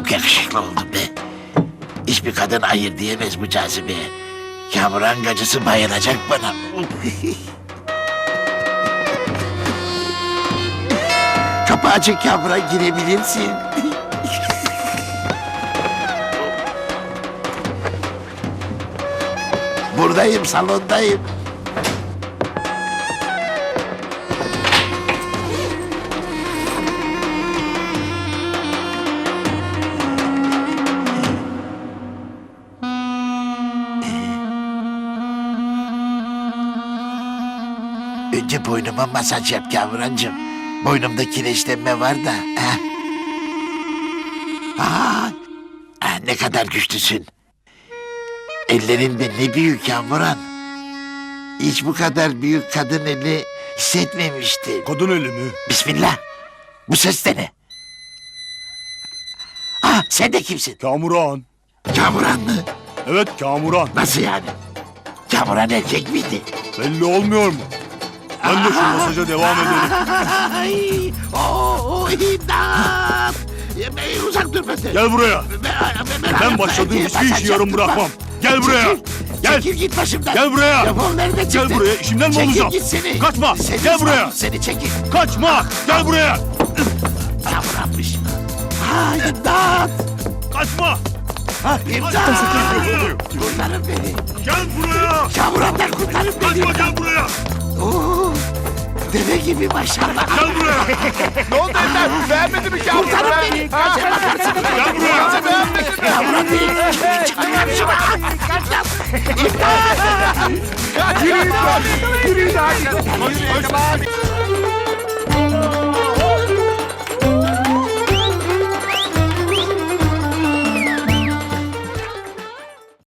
meraklı oldum be. Hiçbir kadın hayır diyemez bu cazibeye. Kamuran gacısı bayılacak bana. Kapı açık Kamuran girebilirsin. Buradayım salondayım. Önce boynuma masaj yap Kamurancığım. Boynumda kireçlenme var da. Ha? Aa, ah, ne kadar güçlüsün. Ellerin de ne büyük Kamuran. Hiç bu kadar büyük kadın eli hissetmemiştim. Kadın eli mi? Bismillah. Bu ses de ne? Ah sen de kimsin? Kamuran. Kamuran mı? Evet Kamuran. Nasıl yani? Kamuran erkek miydi? Belli olmuyor mu? Ben de şu masaja devam edelim. Ay, oh, imdat! Bey, uzak dur benden. Gel buraya. Ben, Ben başladığım hiçbir işi yarım bırakmam. Gel buraya. Gel. Çekil git başımdan. Gel buraya. Defol nerede çıktın? Gel buraya. İşimden mi çekil olacağım? git seni. Kaçma. Seni Gel buraya. İstanbul, Seni çekil. Kaçma. Gel buraya. Yavranmış. Ha imdat. Kaçma. İmdat. Kurtarın beni. Gel buraya. Kamuranlar kurtarın beni. Kaçma gel buraya. Oo, deve gibi maşallah. Gel buraya. Ne oldu Ender? Beğenmedin mi Kamuran? Kurtarın beni. Kaçın bakarsın. Gel buraya. Nasıl beğenmedin mi? Kamuran beni. Çıkın karşıma. Yürüyün hadi. Yürüyün hadi.